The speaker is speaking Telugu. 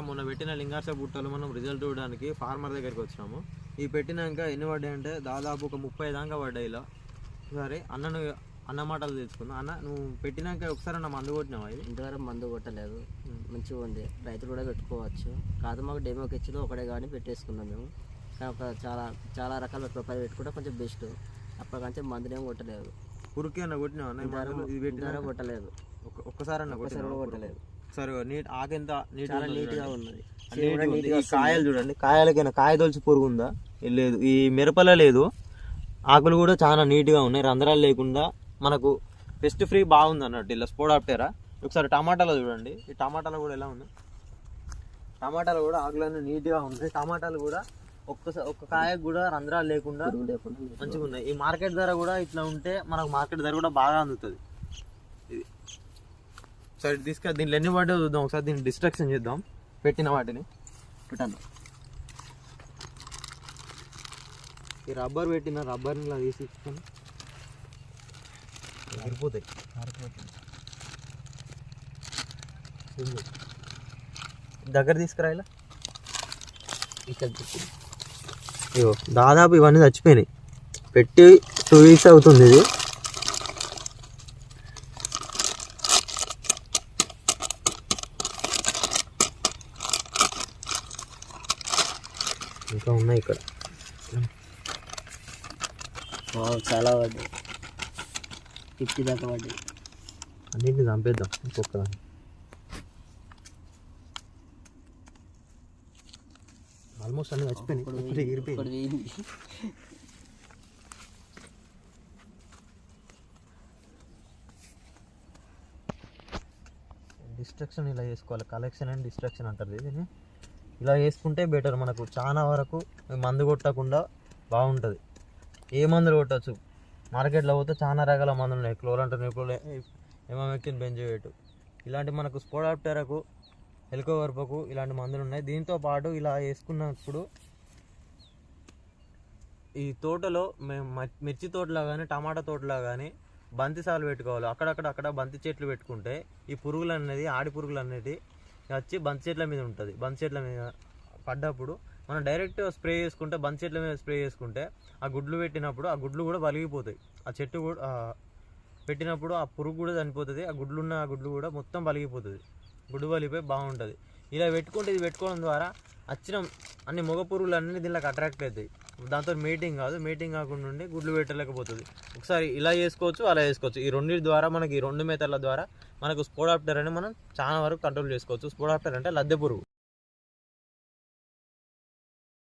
మొన్న పెట్టిన లింగార్స బుట్టలు మనం రిజల్ట్ చూడడానికి ఫార్మర్ దగ్గరికి వచ్చినాము. ఈ పెట్టినాక ఎన్ని పడ్డాయి అంటే దాదాపు ఒక ముప్పై దాకా పడ్డాయి ఇలా. సరే అన్నను అన్న మాటలు తెలుసుకుందాం. అన్న నువ్వు పెట్టినాక ఒకసారి అన్న మందు కొట్టినావా ఇది? ఇంతవరకు మందు కొట్టలేదు. మంచిగా ఉంది. రైతులు కూడా పెట్టుకోవచ్చు. కాదు మాకు డెమోకి ఇచ్చిన ఒకటే కానీ పెట్టేసుకున్నాం మేము. కానీ ఒక చాలా చాలా రకాల రూపాయలు పెట్టుకుంటే కొంచెం బెస్ట్. అప్పటికంటే మందులేం కొట్టలేదు. పురుకి అన్న కొట్టినావా అన్న? ఇది పెట్టినా ఇంతవరకు కొట్టలేదు. ఒక్క- ఒక్కసారి అన్న కొట్టలేదు. సరే నీట్ ఆకెంత నీట్ చాలా నీట్గా ఉన్నది. ఉంది. ఈ కాయలు చూడండి. కాయలకైనా కాయ తొలిచి పురుగు ఉందా లేదు. ఈ మిరపల లేదు. ఆకులు కూడా చాలా నీట్గా ఉన్నాయి. రంధ్రాలు లేకుండా మనకు పెస్ట్ ఫ్రీ బాగుంది అన్నట్టు ఇలా స్పోడాప్టేరా ఒకసారి టమాటాలో చూడండి. ఈ టమాటాలు కూడా ఎలా ఉంది టమాటాలు కూడా ఆకులన్నీ నీట్గా ఉన్నాయి. టమాటాలు కూడా ఒక్కసారి ఒక్క కాయకు కూడా రంధ్రాలు లేకుండా మంచిగా ఉన్నాయి ఈ మార్కెట్ ధర కూడా ఇట్లా ఉంటే మనకు మార్కెట్ ధర కూడా బాగా అందుతుంది. సరే తీసుకు దీంట్లో ఎన్ని పడ్డా చూద్దాం ఒకసారి దీన్ని డిస్ట్రక్షన్ చేద్దాం. పెట్టిన వాటిని. పెట్టాను ఈ రబ్బర్ పెట్టిన రబ్బర్ని ఇలా తీసి ఇచ్చుకొని. సరిపోతాయి దగ్గర తీసుకురా ఇలా. ఇక్కడ ఇగో దాదాపు ఇవన్నీ చచ్చిపోయినాయి. పెట్టి టూ వీక్స్ అవుతుంది ఇది. ఇంకా ఉన్నాయి ఇక్కడ. చాలా పడ్డాయి ఫిఫ్టీ దాకా పడ్డాయి అన్నింటిని చంపేద్దాం ఇంకొకదాన్ని. ఆల్మోస్ట్ అన్ని చచ్చిపోయినాయి. డిస్ట్రక్షన్ ఇలా చేసుకోవాలి కలెక్షన్ అండ్ డిస్ట్రక్షన్ అంటారు దీన్ని. ఇలా చేసుకుంటే బెటర్ మనకు చాలా వరకు మందు కొట్టకుండా బాగుంటుంది. ఏ మందులు కొట్టచ్చు? మార్కెట్లో పోతే చాలా రకాల మందులు ఉన్నాయి. Chlorantraniliprole emamectin benzoate. ఇలాంటి మనకు స్పోడాప్టెరకు హెలికోవర్పకు ఇలాంటి మందులు ఉన్నాయి. దీంతో పాటు ఇలా వేసుకున్నప్పుడు ఈ తోటలో మేము మిర్చి తోటలో కానీ టమాటా తోటలో కానీ బంతి సాలు పెట్టుకోవాలి. అక్కడక్కడ అక్కడ బంతి చెట్లు పెట్టుకుంటే ఈ పురుగులు అనేది ఆడి పురుగులు అనేది వచ్చి బంతి చెట్ల మీద ఉంటుంది. బంతి చెట్ల మీద పడ్డప్పుడు మనం డైరెక్ట్ స్ప్రే చేసుకుంటే బంతి చెట్ల మీద స్ప్రే చేసుకుంటే ఆ గుడ్లు పెట్టినప్పుడు ఆ గుడ్లు కూడా వలిగిపోతాయి. ఆ చెట్టు కూడా పెట్టినప్పుడు ఆ పురుగు కూడా చనిపోతుంది. ఆ గుడ్లు ఉన్న ఆ గుడ్లు కూడా మొత్తం వలిగిపోతుంది. గుడ్డు వలిపోయి బాగుంటుంది. ఇలా పెట్టుకుంటే ఇది పెట్టుకోవడం ద్వారా వచ్చిన అన్ని మగ పురుగులు అన్నీ దీనికి అట్రాక్ట్ అవుతాయి. దాంతో మీటింగ్ కాదు మీటింగ్ కాకుండా ఉండి గుడ్లు పెట్టలేకపోతుంది. ఒకసారి ఇలా చేసుకోవచ్చు అలా చేసుకోవచ్చు. ఈ రెండింటి ద్వారా మనకి ఈ రెండు మేతల ద్వారా మనకు స్పోడాప్టర్ అని మనం చాలా వరకు కంట్రోల్ చేసుకోవచ్చు. స్పోడాప్టర్ అంటే లద్దె పురుగు.